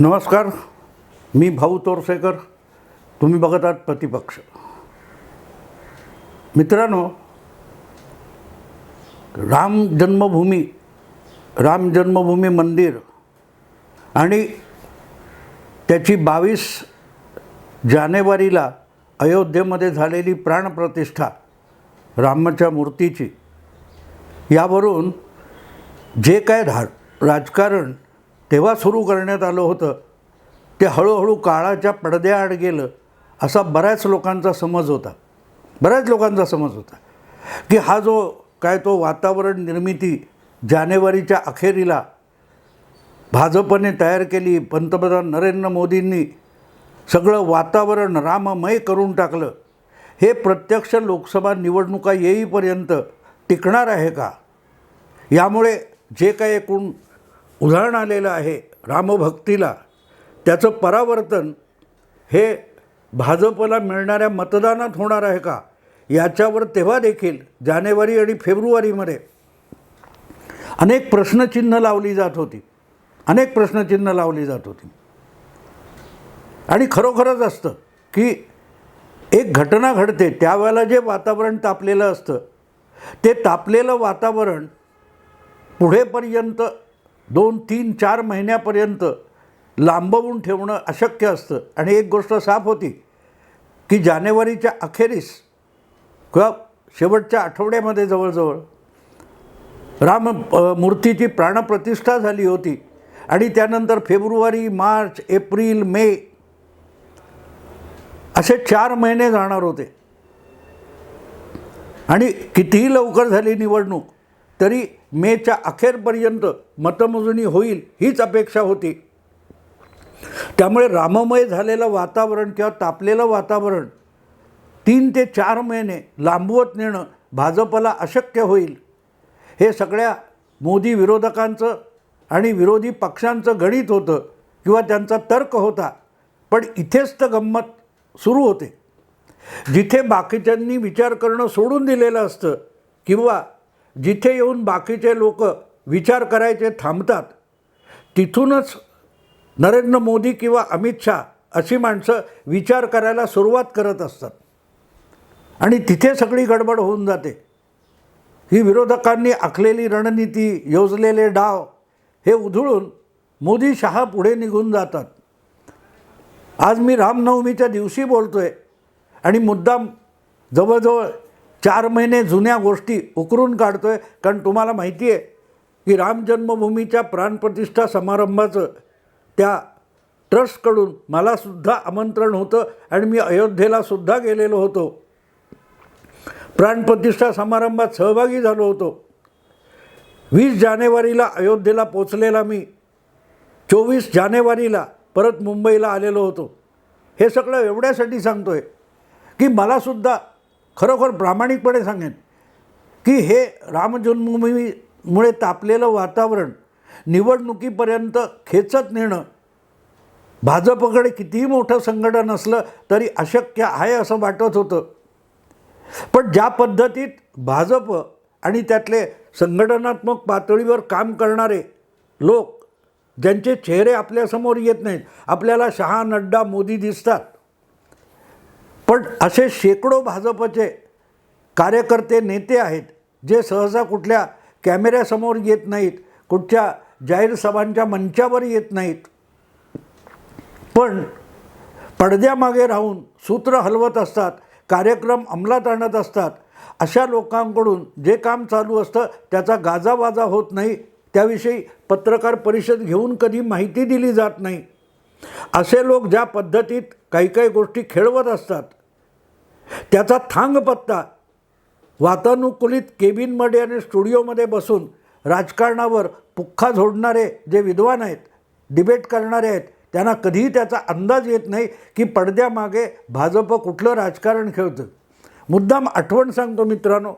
नमस्कार मी भाऊ तोरसेकर. तुम्ही बघत आहात प्रतिपक्ष. मित्रांनो राम जन्मभूमी राम जन्मभूमी मंदिर आणि त्याची बावीस जानेवारीला अयोध्येमध्ये झालेली प्राणप्रतिष्ठा रामाच्या मूर्तीची यावरून जे काय धा राजकारण तेव्हा सुरू करण्यात आलं होतं. ते हळूहळू काळाच्या पडद्याआड गेलं. असा बऱ्याच लोकांचा समज होता. बऱ्याच लोकांचा समज होता. की हा जो काय तो वातावरण निर्मिती जानेवारीच्या अखेरीला भाजपने तयार केली पंतप्रधान नरेंद्र मोदींनी सगळं वातावरण राममय करून टाकलं हे प्रत्यक्ष लोकसभा निवडणुका येईपर्यंत टिकणार आहे का? यामुळे जे काही एकूण उदाहरण आलेलं आहे रामभक्तीला. त्याचं परावर्तन हे भाजपला मिळणाऱ्या मतदानात होणार आहे का? याच्यावर तेव्हा देखील जानेवारी आणि फेब्रुवारीमध्ये अनेक प्रश्नचिन्ह लावली जात होती. अनेक प्रश्नचिन्ह लावली जात होती. आणि खरोखरच असतं की एक घटना घडते त्यावेळेला जे वातावरण तापलेलं असतं ते तापलेलं वातावरण पुढेपर्यंत दोन तीन चार महिन्यापर्यंत लांबवून ठेवणं अशक्य असतं. आणि एक गोष्ट साफ होती की जानेवारीच्या अखेरीस किंवा शेवटच्या आठवड्यामध्ये जवळजवळ राम मूर्तीची प्राणप्रतिष्ठा झाली होती. आणि त्यानंतर फेब्रुवारी मार्च एप्रिल मे असे चार महिने जाणार होते. आणि कितीही लवकर झाली निवडणूक तरी मेच्या अखेरपर्यंत मतमोजणी होईल हीच अपेक्षा होती. त्यामुळे राममय झालेलं वातावरण किंवा तापलेलं वातावरण तीन ते चार महिने लांबवत नेणं भाजपला अशक्य होईल. हे सगळ्या मोदी विरोधकांचं आणि विरोधी पक्षांचं गणित होतं किंवा त्यांचा तर्क होता. पण इथेच तर गंमत सुरू होते. जिथे बाकीच्यांनी विचार करणं सोडून दिलेलं असतं किंवा जिथे येऊन बाकीचे लोक विचार करायचे थांबतात तिथूनच नरेंद्र मोदी किंवा अमित शहा अशी माणसं विचार करायला सुरुवात करत असतात. आणि तिथे सगळी गडबड होऊन जाते. ही विरोधकांनी आखलेली रणनीती योजलेले डाव हे उधळून मोदी शहा पुढे निघून जातात. आज मी रामनवमीच्या दिवशी बोलतो आहे आणि मुद्दाम जवळजवळ चार महिने जुन्या गोष्टी उकरून काढतो आहे कारण तुम्हाला माहिती आहे की राम जन्मभूमीच्या प्राणप्रतिष्ठा समारंभाचं त्या ट्रस्टकडून मलासुद्धा आमंत्रण होतं आणि मी अयोध्येलासुद्धा गेलेलो होतो. प्राणप्रतिष्ठा समारंभात सहभागी झालो होतो. वीस जानेवारीला अयोध्येला पोचलेला मी. चोवीस जानेवारीला परत मुंबईला आलेलो होतो. हे सगळं एवढ्यासाठी सांगतो आहे की मलासुद्धा खरोखर प्रामाणिकपणे सांगेन की हे रामजन्मभूमीमुळे तापलेलं वातावरण निवडणुकीपर्यंत खेचत नेणं भाजपकडे कितीही मोठं संघटन असलं तरी अशक्य आहे असं वाटत होतं. पण ज्या पद्धतीत भाजप आणि त्यातले संघटनात्मक पातळीवर काम करणारे लोक ज्यांचे चेहरे आपल्यासमोर येत नाहीत आपल्याला शहा नड्डा मोदी दिसतात पण असे शेकडो भाजपचे कार्यकर्ते नेते आहेत जे सहसा कुठल्या कॅमेऱ्यासमोर येत नाहीत कुठच्या जाहीर सभांच्या मंचावर येत नाहीत. पण पडद्यामागे राहून सूत्र हलवत असतात कार्यक्रम अंमलात आणत असतात अशा लोकांकडून जे काम चालू असतं त्याचा गाजावाजा होत नाही त्याविषयी पत्रकार परिषद घेऊन कधी माहिती दिली जात नाही. असे लोक ज्या पद्धतीत काही काही गोष्टी खेळवत असतात त्याचा थांगपत्ता वातानुकूलित केबिनमध्ये आणि स्टुडिओमध्ये बसून राजकारणावर पुख्खा झोडणारे जे विद्वान आहेत डिबेट करणारे आहेत त्यांना कधीही त्याचा अंदाज येत नाही की पडद्यामागे भाजप कुठलं राजकारण खेळतं. मुद्दाम आठवण सांगतो मित्रांनो.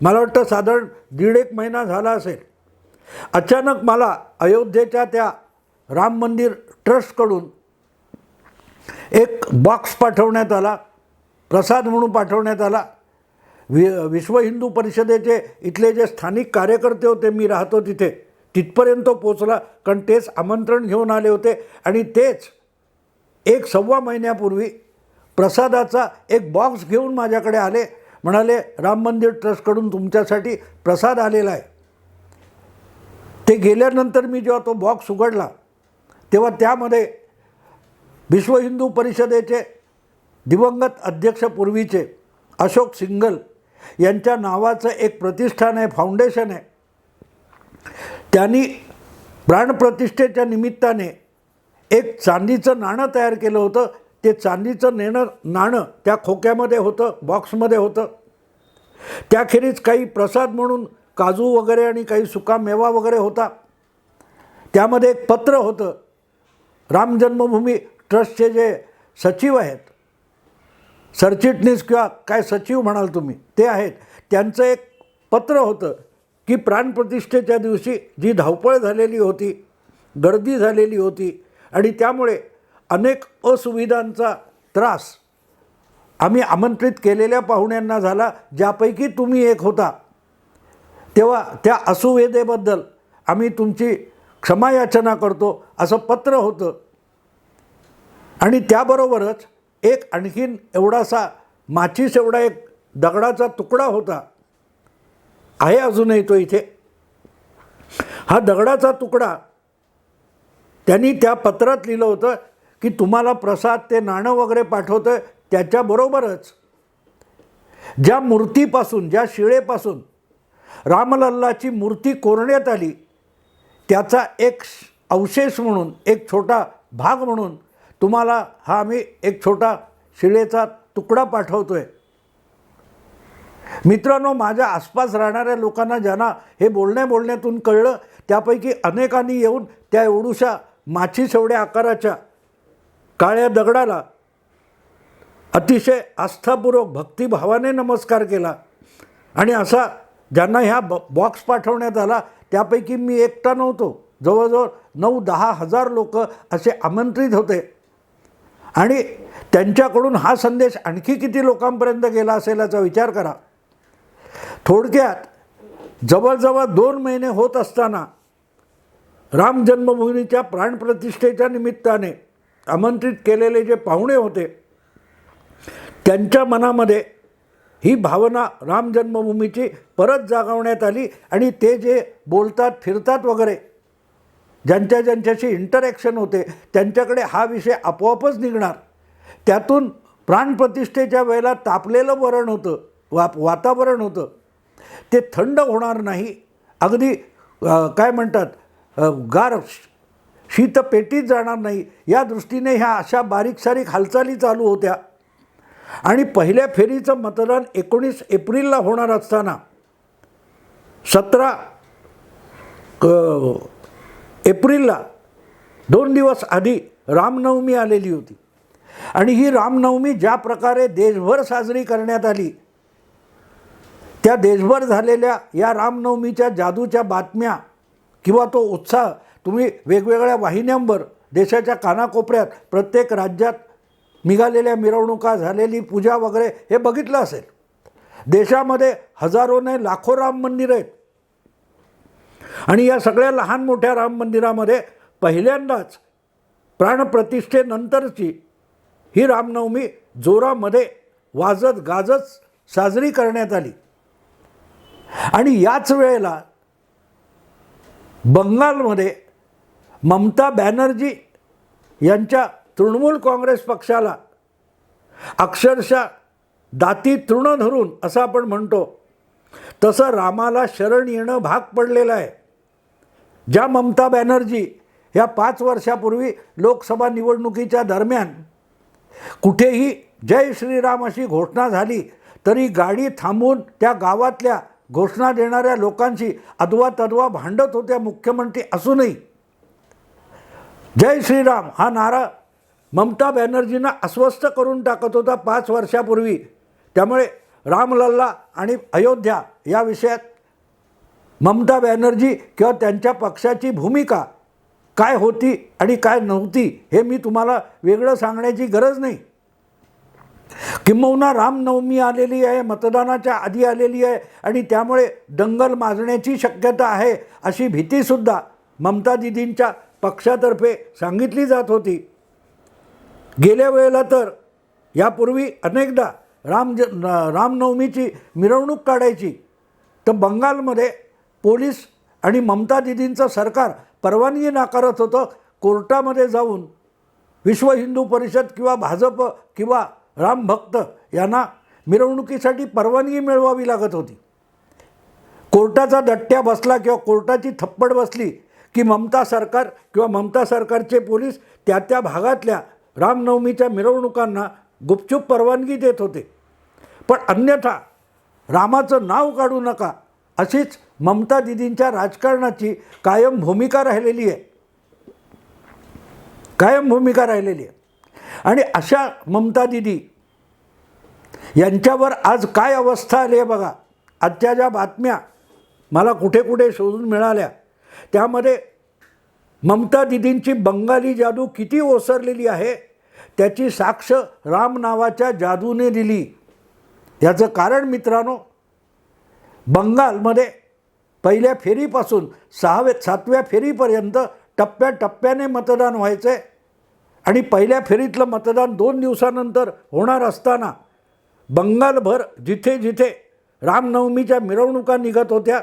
मला वाटतं साधारण दीड एक महिना झाला असेल. अचानक मला अयोध्येच्या त्या राम मंदिर ट्रस्टकडून एक बॉक्स पाठवण्यात आला. प्रसाद म्हणून पाठवण्यात आला. वि विश्व हिंदू परिषदेचे इथले जे स्थानिक कार्यकर्ते होते मी राहतो तिथे. तिथपर्यंत तो पोचला कारण तेच आमंत्रण घेऊन आले होते. आणि तेच एक सव्वा महिन्यापूर्वी प्रसादाचा एक बॉक्स घेऊन माझ्याकडे आले. म्हणाले राम मंदिर ट्रस्टकडून तुमच्यासाठी प्रसाद आलेला आहे. ते गेल्यानंतर मी जेव्हा तो बॉक्स उघडला तेव्हा त्यामध्ये विश्व हिंदू परिषदेचे दिवंगत अध्यक्ष पूर्वीचे अशोक सिंगल यांच्या नावाचं एक प्रतिष्ठान आहे फाउंडेशन आहे. त्यांनी प्राणप्रतिष्ठेच्या निमित्ताने एक चांदीचं नाणं तयार केलं होतं. ते चांदीचं नेणं नाणं त्या खोक्यामध्ये होतं बॉक्समध्ये होतं. त्याखेरीज काही प्रसाद म्हणून काजू वगैरे आणि काही सुका मेवा वगैरे होता. त्यामध्ये एक पत्र होतं. राम जन्मभूमी ट्रस्टचे जे सचिव आहेत सरचिटणीस किंवा काय सचिव म्हणाल तुम्ही ते आहेत. त्यांचं एक पत्र होतं की प्राणप्रतिष्ठेच्या दिवशी जी धावपळ झालेली होती गर्दी झालेली होती आणि त्यामुळे अनेक असुविधांचा त्रास आम्ही आमंत्रित केलेल्या पाहुण्यांना झाला ज्यापैकी तुम्ही एक होता. तेव्हा त्या असुविधेबद्दल आम्ही तुमची क्षमायाचना करतो असं पत्र होतं. आणि त्याबरोबरच एक आणखीन एवढासा माचीस एवढा एक दगडाचा तुकडा होता. आहे अजूनही तो इथे. हा दगडाचा तुकडा त्यांनी त्या पत्रात लिहिलं होतं की तुम्हाला प्रसाद ते नाणं वगैरे पाठवतं त्याच्याबरोबरच ज्या मूर्तीपासून ज्या शिळेपासून रामलल्लाची मूर्ती कोरण्यात आली त्याचा एक अवशेष म्हणून एक छोटा भाग म्हणून तुम्हाला हा आम्ही एक छोटा शिळेचा तुकडा पाठवतो आहे मित्रांनो माझ्या आसपास राहणाऱ्या लोकांना ज्यांना हे बोलण्या बोलण्यातून कळलं त्यापैकी अनेकांनी येऊन त्या एवढूशा माची एवढ्या आकाराच्या काळ्या दगडाला अतिशय आस्थापूर्वक भक्तिभावाने नमस्कार केला आणि असा ज्यांना ह्या ब बॉक्स पाठवण्यात आला त्यापैकी मी एकटा नव्हतो. जवळजवळ नऊ दहा हजार लोक असे आमंत्रित होते. आणि त्यांच्याकडून हा संदेश आणखी किती लोकांपर्यंत गेला असेल याचा विचार करा. थोडक्यात जवळजवळ दोन महिने होत असताना राम जन्मभूमीच्या प्राणप्रतिष्ठेच्या निमित्ताने आमंत्रित केलेले जे पाहुणे होते त्यांच्या मनामध्ये ही भावना राम जन्मभूमीची परत जागवण्यात आली आणि ते जे बोलतात फिरतात वगैरे ज्यांच्या ज्यांच्याशी इंटरॅक्शन होते त्यांच्याकडे हा विषय आपोआपच निघणार. त्यातून प्राणप्रतिष्ठेच्या वेळेला तापलेलं वरण होतं वा वातावरण होतं. ते थंड होणार नाही. अगदी काय म्हणतात गार शीतपेटीत जाणार नाही. या दृष्टीने ह्या अशा बारीक सारीक हालचाली चालू होत्या. आणि पहिल्या फेरीचं मतदान एकोणीस एप्रिलला होणार असताना. सतरा एप्रिलला दोन दिवस आधी रामनवमी आलेली होती. आणि ही रामनवमी ज्या प्रकारे देशभर साजरी करण्यात आली त्या देशभर झालेल्या या रामनवमीच्या जादूच्या बातम्या किंवा तो उत्साह तुम्ही वेगवेगळ्या वाहिन्यांवर देशाच्या कानाकोपऱ्यात प्रत्येक राज्यात निघालेल्या मिरवणुका झालेली पूजा वगैरे हे बघितलं असेल. देशामध्ये हजारोने लाखो राम मंदिरं आहेत. आणि या सगळ्या लहान मोठ्या राम मंदिरामध्ये पहिल्यांदाच प्राणप्रतिष्ठेनंतरची ही रामनवमी जोरामध्ये वाजत गाजत साजरी करण्यात आली. आणि याच वेळेला बंगालमध्ये ममता बॅनर्जी यांच्या तृणमूल काँग्रेस पक्षाला अक्षरशः दाती तृण धरून असं आपण म्हणतो तसं रामाला शरण येणं भाग पडलेलं आहे. ज्या ममता बॅनर्जी या पाच वर्षापूर्वी लोकसभा निवडणुकीच्या दरम्यान कुठेही जय श्रीराम अशी घोषणा झाली तरी गाडी थांबवून त्या गावातल्या घोषणा देणाऱ्या लोकांशी अदवा तदवा भांडत होत्या मुख्यमंत्री असूनही. जय श्रीराम हा नारा ममता बॅनर्जींना अस्वस्थ करून टाकत होता पाच वर्षापूर्वी. त्यामुळे रामलल्ला आणि अयोध्या या विषयात ममता बॅनर्जी किंवा त्यांच्या पक्षाची भूमिका काय होती आणि काय नव्हती हे मी तुम्हाला वेगळं सांगण्याची गरज नाही. किंबहुना रामनवमी आलेली आहे मतदानाच्या आधी आलेली आहे आणि त्यामुळे दंगल माजण्याची शक्यता आहे अशी भीतीसुद्धा ममता दिदींच्या पक्षातर्फे सांगितली जात होती. गेल्या वेळेला तर यापूर्वी अनेकदा राम ज रामनवमीची मिरवणूक काढायची. तर बंगालमध्ये पोलीस आणि ममता दिदींचं सरकार परवानगी नाकारत होतं कोर्टामध्ये जाऊन. विश्व हिंदू परिषद किंवा भाजप किंवा राम भक्त यांना मिरवणुकीसाठी परवानगी मिळवावी लागत होती. कोर्टाचा दट्ट्या बसला किंवा कोर्टाची थप्पड बसली की ममता सरकार किंवा ममता सरकारचे पोलीस त्या त्या भागातल्या रामनवमीच्या मिरवणुकांना गुपचूप परवानगी देत होते. पण अन्यथा रामाचं नाव काढू नका अशीच ममता दिदींच्या राजकारणाची कायम भूमिका राहिलेली आहे. कायम भूमिका राहिलेली आहे. आणि अशा ममता दिदी यांच्यावर आज काय अवस्था आली आहे बघा. आजच्या ज्या बातम्या मला कुठे कुठे शोधून मिळाल्या त्यामध्ये ममता दिदींची बंगाली जादू किती ओसरलेली आहे त्याची साक्ष राम नावाच्या जादूने दिली. याचं कारण मित्रांनो बंगालमध्ये पहिल्या फेरीपासून सहाव्या सातव्या फेरीपर्यंत टप्प्याटप्प्याने मतदान व्हायचं आहे आणि पहिल्या फेरीतलं मतदान दोन दिवसानंतर होणार असताना बंगालभर जिथे जिथे रामनवमीच्या मिरवणुका निघत होत्या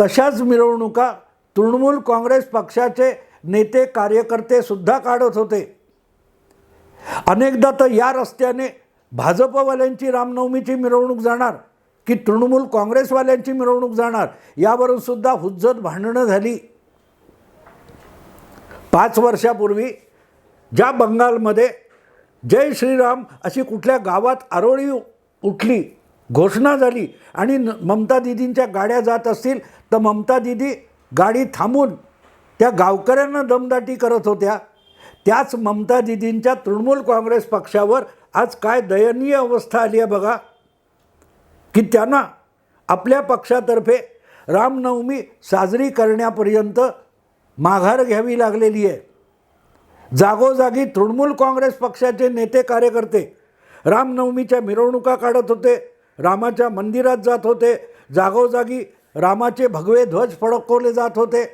तशाच मिरवणुका तृणमूल काँग्रेस पक्षाचे नेते कार्यकर्ते सुद्धा काढत होते. अनेकदा तर या रस्त्याने भाजपवाल्यांची रामनवमीची मिरवणूक जाणार. की तृणमूल काँग्रेसवाल्यांची मिरवणूक जाणार यावरून सुद्धा हुज्जत भांडणं झाली. पाच वर्षापूर्वी ज्या बंगालमध्ये जय श्रीराम अशी कुठल्या गावात आरोळी उठली घोषणा झाली आणि न- ममता दिदींच्या गाड्या जात असतील तर ममता दिदी गाडी थांबून त्या गावकऱ्यांना दमदाटी करत होत्या. त्याच ममता दिदींच्या तृणमूल काँग्रेस पक्षावर आज काय दयनीय अवस्था आली आहे बघा. की त्यांना आपल्या पक्षातर्फे रामनवमी साजरी करण्यापर्यंत माघार घ्यावी लागलेली आहे. जागोजागी तृणमूल काँग्रेस पक्षाचे नेते कार्यकर्ते रामनवमीच्या मिरवणुका काढत होते रामाच्या मंदिरात जात होते जागोजागी रामाचे भगवे ध्वज फडकवले जात होते.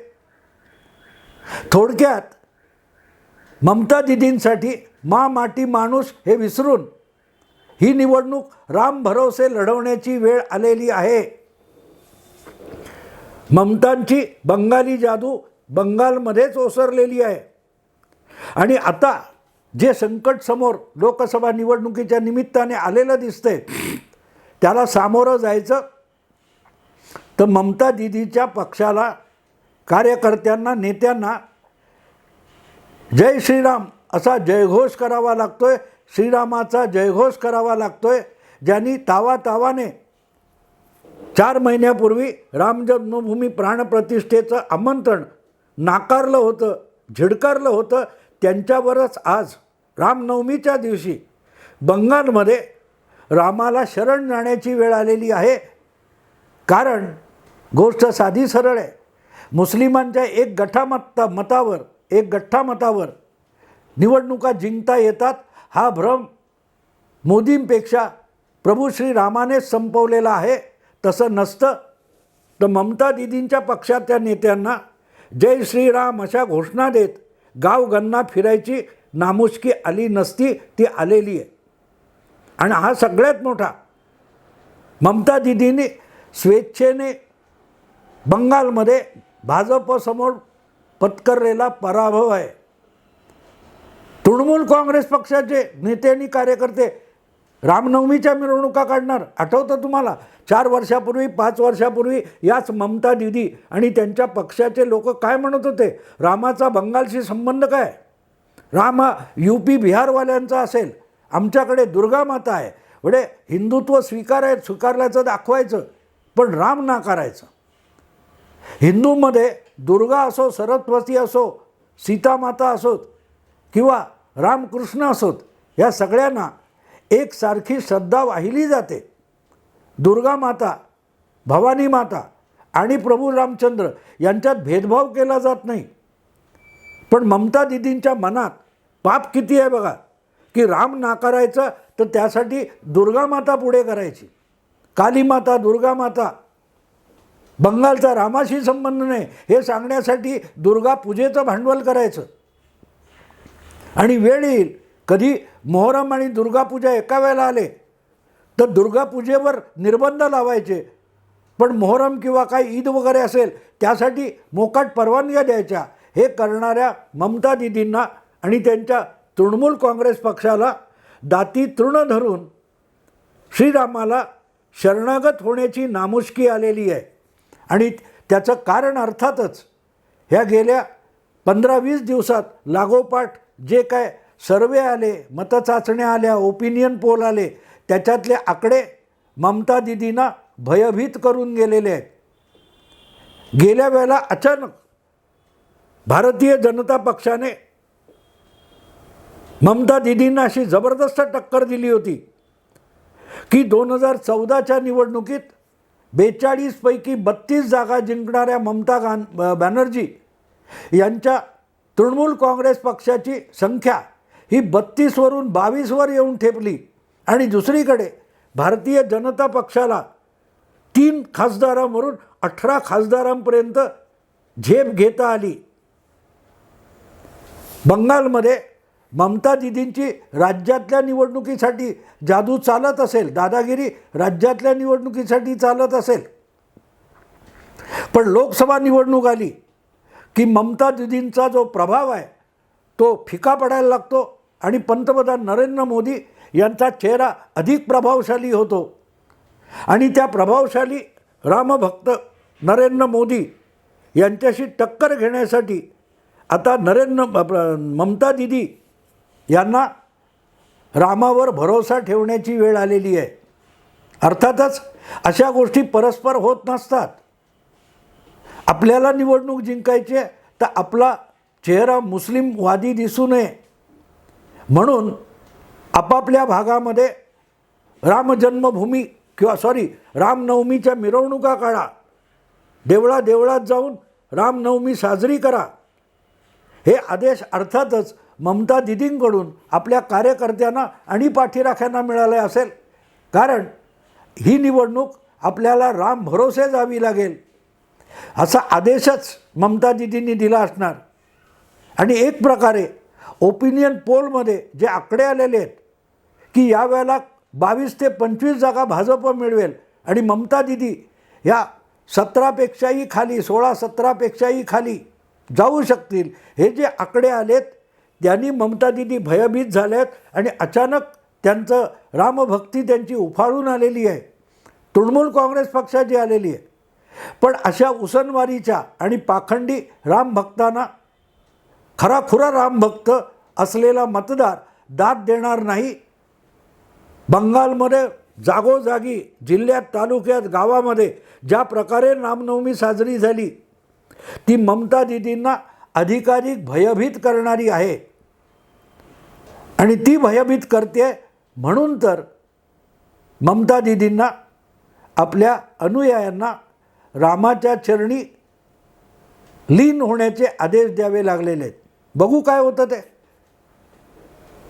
थोडक्यात ममता दिदींसाठी मा माटी माणूस हे विसरून ही निवडणूक राम भरोसे लढवण्याची वेळ आलेली आहे. ममतांची बंगाली जादू बंगालमध्येच ओसरलेली आहे. आणि आता जे संकट समोर लोकसभा निवडणुकीच्या निमित्ताने आलेलं दिसतंय त्याला सामोरं जायचं तर ममता दिदीच्या पक्षाला कार्यकर्त्यांना नेत्यांना जय श्रीराम असा जयघोष करावा लागतोय. श्रीरामाचा जयघोष करावा लागतोय ज्यांनी तावा तावाने चार महिन्यापूर्वी रामजन्मभूमी प्राणप्रतिष्ठेचं आमंत्रण नाकारलं होतं झिडकारलं होतं त्यांच्यावरच आज रामनवमीच्या दिवशी बंगालमध्ये रामाला शरण जाण्याची वेळ आलेली आहे. कारण गोष्ट साधी सरळ आहे. मुस्लिमांच्या एक गठामत्ता मतावर एक गठ्ठा मतावर निवडणुका जिंकता येतात हा भ्रम मोदींपेक्षा प्रभू श्रीरामानेच संपवलेला आहे. तसं नसतं. तर ममता दिदींच्या पक्षातल्या नेत्यांना जय श्रीराम अशा घोषणा देत गावगन्ना फिरायची नामुष्की आली नसती ती आलेली आहे. आणि हा सगळ्यात मोठा ममता दिदींनी स्वेच्छेने बंगालमध्ये भाजपसमोर पत्करलेला पराभव आहे. तृणमूल काँग्रेस पक्षाचे नेते आणि कार्यकर्ते रामनवमीच्या मिरवणुका काढणार आठवतं तुम्हाला? चार वर्षापूर्वी पाच वर्षापूर्वी याच ममता दिदी आणि त्यांच्या पक्षाचे लोक काय म्हणत होते? रामाचा बंगालशी संबंध काय? राम हा यू पी बिहारवाल्यांचा असेल. आमच्याकडे दुर्गा माता आहे. म्हणजे हिंदुत्व स्वीकाराय स्वीकारल्याचं दाखवायचं पण राम नाकारायचं. हिंदूमध्ये दुर्गा असो सरस्वती असो सीतामाता असोत किंवा रामकृष्ण असोत या सगळ्यांना एकसारखी श्रद्धा वाहिली जाते. दुर्गा माता भवानी माता आणि प्रभू रामचंद्र यांच्यात भेदभाव केला जात नाही. पण ममता दिदींच्या मनात पाप किती आहे बघा की राम नाकारायचं तर त्यासाठी दुर्गा माता पुढे करायची. काली माता दुर्गा माता बंगालचा रामाशी संबंध नाही हे सांगण्यासाठी दुर्गा पूजेचं भांडवल करायचं. आणि वेळ येईल. कधी मोहरम आणि दुर्गापूजा एका वेळेला आले तर दुर्गापूजेवर निर्बंध लावायचे. पण मोहरम किंवा काही ईद वगैरे असेल त्यासाठी मोकाट परवानग्या द्यायच्या. हे करणाऱ्या ममता दिदींना आणि त्यांच्या तृणमूल काँग्रेस पक्षाला दाती तृण धरून श्रीरामाला शरणागत होण्याची नामुष्की आलेली आहे. आणि त्याचं कारण अर्थातच ह्या गेल्या पंधरा वीस दिवसात लागोपाठ जे काय सर्वे आले मतचाचण्या आल्या ओपिनियन पोल आले त्याच्यातले आकडे ममता दिदींना भयभीत करून गेलेले आहेत. गेल्या वेळेला अचानक भारतीय जनता पक्षाने ममता दिदींना अशी जबरदस्त टक्कर दिली होती की दोन हजार चौदाच्या निवडणुकीत बेचाळीसपैकी बत्तीस जागा जिंकणाऱ्या ममता गान बॅनर्जी यांच्या तृणमूल काँग्रेस पक्षाची संख्या ही बत्तीसवरून बावीसवर येऊन ठेपली. आणि दुसरीकडे भारतीय जनता पक्षाला तीन खासदारांवरून अठरा खासदारांपर्यंत झेप घेता आली. बंगालमध्ये ममता दिदींची राज्यातल्या निवडणुकीसाठी जादू चालत असेल दादागिरी राज्यातल्या निवडणुकीसाठी चालत असेल. पण लोकसभा निवडणूक आली. की ममता दिदींचा जो प्रभाव आहे तो फिका पडायला लागतो आणि पंतप्रधान नरेंद्र मोदी यांचा चेहरा अधिक प्रभावशाली होतो. आणि त्या प्रभावशाली रामभक्त नरेंद्र मोदी यांच्याशी टक्कर घेण्यासाठी आता नरेंद्र ममता दिदी यांना रामावर भरोसा ठेवण्याची वेळ आलेली आहे. अर्थातच अशा गोष्टी परस्पर होत नसतात. आपल्याला निवडणूक जिंकायची आहे तर आपला चेहरा मुस्लिमवादी दिसू नये. म्हणून आपापल्या भागामध्ये रामजन्मभूमी किंवा सॉरी रामनवमीच्या मिरवणुका काढा. देवळा देवळात जाऊन रामनवमी साजरी करा. हे आदेश अर्थातच ममता दिदींकडून आपल्या कार्यकर्त्यांना आणि पाठीराख्यांना मिळाले असेल. कारण ही निवडणूक आपल्याला राम भरोसे जावी लागेल. असा आदेशच ममता दिदींनी दिला असणार. आणि एक प्रकारे ओपिनियन पोलमध्ये जे आकडे आलेले आहेत की यावेळेला बावीस ते पंचवीस जागा भाजप मिळवेल आणि ममता दिदी या सतरापेक्षाही खाली सोळा सतरापेक्षाही खाली जाऊ शकतील हे जे आकडे आलेत त्यांनी ममता दिदी भयभीत झाल्यात आणि अचानक त्यांचं रामभक्ती त्यांची उफाळून आलेली आहे. तृणमूल काँग्रेस पक्षाची आलेली आहे. पण अशा उसनवारीच्या आणि पाखंडी रामभक्तांना खराखुरा रामभक्त असलेला मतदार दाद देणार नाही. बंगालमध्ये जागोजागी जिल्ह्यात तालुक्यात गावामध्ये ज्या प्रकारे रामनवमी साजरी झाली ती ममता दिदींना अधिकाधिक भयभीत करणारी आहे. आणि ती भयभीत करते म्हणून तर ममता दिदींना आपल्या अनुयायांना रामाच्या चरणी लीन होण्याचे आदेश द्यावे लागलेले आहेत. बघू काय होतं ते.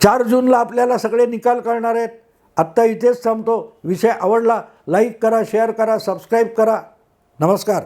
चार जूनला आपल्याला सगळे निकाल करणार आहेत. आत्ता इथेच थांबतो. विषय आवडला लाईक करा शेअर करा सबस्क्राईब करा. नमस्कार.